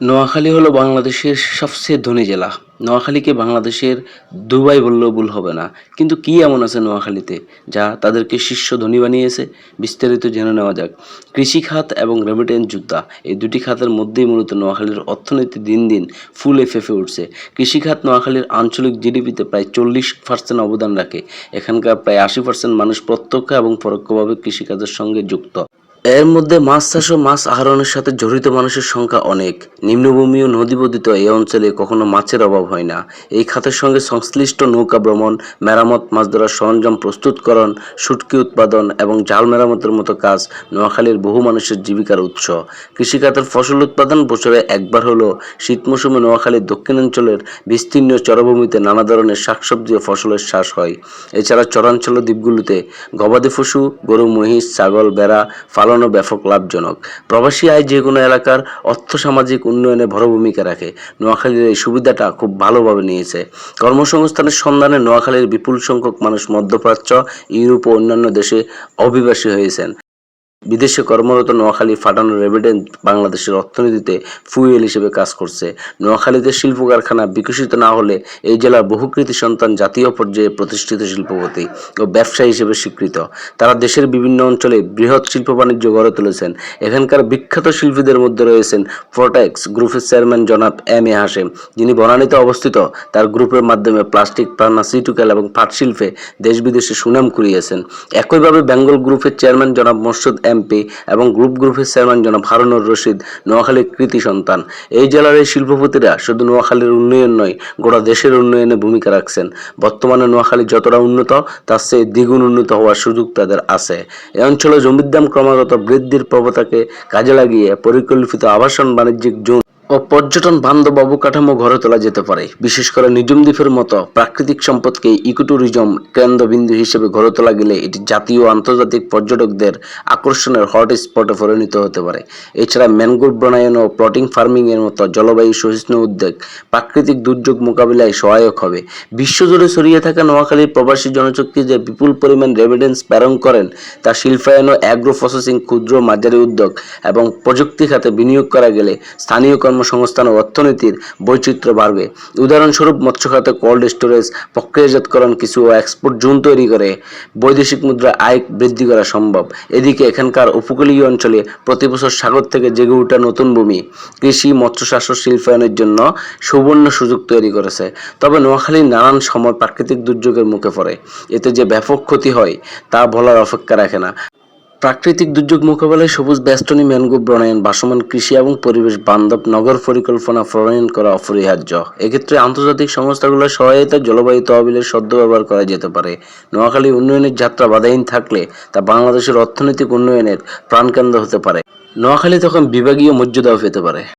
নোয়াখালী হলো বাংলাদেশের সবচেয়ে ধনী জেলা। নোয়াখালীকে বাংলাদেশের দুবাই বললেও ভুল হবে না। কিন্তু কি এমন আছে নোয়াখালীতে যা তাদেরকে শীর্ষ ধনী বানিয়েছে? বিস্তারিত জেনে নেওয়া যাক। কৃষি খাত এবং রেমিটেন্স যোদ্ধা এই দুটি খাতের মধ্যেই মূলত নোয়াখালীর অর্থনীতি দিন দিন ফুলে ফেঁপে উঠছে। কৃষি খাত নোয়াখালীর আঞ্চলিক জিডিপিতে প্রায় চল্লিশ পার্সেন্ট অবদান রাখে। এখানকার প্রায় আশি পার্সেন্ট মানুষ প্রত্যক্ষ এবং পরোক্ষভাবে কৃষিকাজের সঙ্গে যুক্ত। এর মধ্যে মাছ চাষ ও মাছ আহরণের সাথে জড়িত মানুষের সংখ্যা অনেক। নিম্নভূমি ও নদীবদিত এই অঞ্চলে কখনো মাছের অভাব হয় না। এই খাতের সঙ্গে সংশ্লিষ্ট নৌকা ভ্রমণ, মেরামত, মাছ ধরার সরঞ্জাম প্রস্তুতকরণ শুটকি উৎপাদন এবং জাল মেরামতের মতো কাজ নোয়াখালীর বহু মানুষের জীবিকার উৎস। কৃষিখাতের ফসল উৎপাদন বছরে একবার হলো শীত মৌসুমে নোয়াখালীর দক্ষিণাঞ্চলের বিস্তীর্ণ চরভূমিতে নানা ধরনের শাকসবজি ও ফসলের চাষ হয়। এছাড়া চরাঞ্চল দ্বীপগুলোতে গবাদি পশু, গরু, মহিষ, ছাগল বেড়া পালনও ব্যাপক লাভজনক। প্রবাসী আয় যে কোনো এলাকার অর্থ সামাজিক উন্নয়নে বড় ভূমিকা রাখে। নোয়াখালীর এই সুবিধাটা খুব ভালোভাবে নিয়েছে। কর্মসংস্থানের সন্ধানে নোয়াখালীর বিপুল সংখ্যক মানুষ মধ্যপ্রাচ্য, ইউরোপ ও অন্যান্য দেশে অভিবাসী হয়েছেন। বিদেশে কর্মরত নোয়াখালী ফাটানো রেভিডেন্ট বাংলাদেশের অর্থনীতিতে ফুয়েল হিসেবে কাজ করছে। নোয়াখালীতে শিল্প কারখানা বিকশিত না হলে এই জেলার বহুকৃতি সন্তান জাতীয় পর্যায়ে প্রতিষ্ঠিত শিল্পপতি ও ব্যবসায়ী হিসেবে স্বীকৃত। তারা দেশের বিভিন্ন অঞ্চলে বৃহৎ শিল্প বাণিজ্য গড়ে তুলেছেন। এখানকার বিখ্যাত শিল্পীদের মধ্যে রয়েছেন প্রোটেক্স গ্রুপের চেয়ারম্যান জনাব এম এ হাসেম যিনি বনানীতে অবস্থিত। তার গ্রুপের মাধ্যমে প্লাস্টিক ফার্মাসিউটিক্যাল এবং পাট শিল্পে দেশ বিদেশে সুনাম কুড়িয়েছেন। একইভাবে বেঙ্গল গ্রুপের চেয়ারম্যান জনাব মোর্শেদ এমপি এবং গ্রুপ গ্রুপের চেয়ারম্যান জনাব হারুনুর রশিদ নোয়াখালীর কৃতি সন্তান। এই জেলার এই শিল্পপতিরা শুধু নোয়াখালীর উন্নয়ন নয়, গোটা দেশের উন্নয়নে ভূমিকা রাখছেন। বর্তমানে নোয়াখালী যতটা উন্নত, তার চেয়ে দ্বিগুণ উন্নত হওয়ার সুযোগ তাদের আছে। এ অঞ্চলে জমির দাম ক্রমাগত বৃদ্ধির প্রবতাকে কাজে লাগিয়ে পরিকল্পিত আবাসন বাণিজ্যিক জোন ও পর্যটন বান্ধব অবকাঠামো গড়ে তোলা যেতে পারে। বিশেষ করে নিজুম দ্বীপের মতো প্রাকৃতিক সম্পদকে ইকোট্যুরিজম কেন্দ্রবিন্দু হিসেবে গড়ে তোলা গেলে এটি জাতীয় ও আন্তর্জাতিক পর্যটকদের আকর্ষণের হট স্পটে পরিণত হতে পারে। এছাড়া ম্যানগ্রোভ বনায়ন ও প্লটিং ফার্মিং এর মতো জলবায়ু সহিষ্ণু উদ্যোগ প্রাকৃতিক দুর্যোগ মোকাবিলায় সহায়ক হবে। বিশ্বজুড়ে ছড়িয়ে থাকা নোয়াখালীর প্রবাসী জনশক্তি যে বিপুল পরিমাণ রেভিডেন্স প্রেরণ করেন, তা শিল্পায়ন ও অ্যাগ্রো প্রসেসিং ক্ষুদ্র মাঝারি উদ্যোগ এবং প্রযুক্তি খাতে বিনিয়োগ করা গেলে স্থানীয় কর্মসংস্থান ও অর্থনীতির বৈচিত্র্য বাড়বে। উদাহরণস্বরূপ মৎস্য খাতে কোল্ড স্টোরেজ প্রক্রিয়াজাতকরণ কিছু ও এক্সপোর্ট জোন তৈরি করে বৈদেশিক মুদ্রা আয় বৃদ্ধি করা সম্ভব। এদিকে এখানকার উপকূলীয় অঞ্চলে প্রতি বছর সাগর থেকে জেগে ওঠা নতুন ভূমি কৃষি মৎস্য ও শিল্পায়নের জন্য সুবর্ণ সুযোগ তৈরি করেছে। তবে নোয়াখালীর নানান সময় প্রাকৃতিক দুর্যোগের মুখে পড়ে। এতে যে ব্যাপক ক্ষতি হয়, তা বলার অপেক্ষা রাখে না। প্রাকৃতিক দুর্যোগ মোকাবেলায় সবুজ বেষ্টনী ম্যানগ্রোভ বনায়ন বাসমান কৃষি এবং পরিবেশ বান্ধব নগর পরিকল্পনা প্রণয়ন করা অপরিহার্য। এক্ষেত্রে আন্তর্জাতিক সংস্থাগুলোর সহায়তায় জলবায়ু তহবিলের সদ্য ব্যবহার করা যেতে পারে। নোয়াখালী উন্নয়নের যাত্রা বাধাহীন থাকলে তা বাংলাদেশের অর্থনৈতিক উন্নয়নের প্রাণকেন্দ্র হতে পারে। নোয়াখালী তখন বিভাগীয় মর্যাদাও পেতে পারে।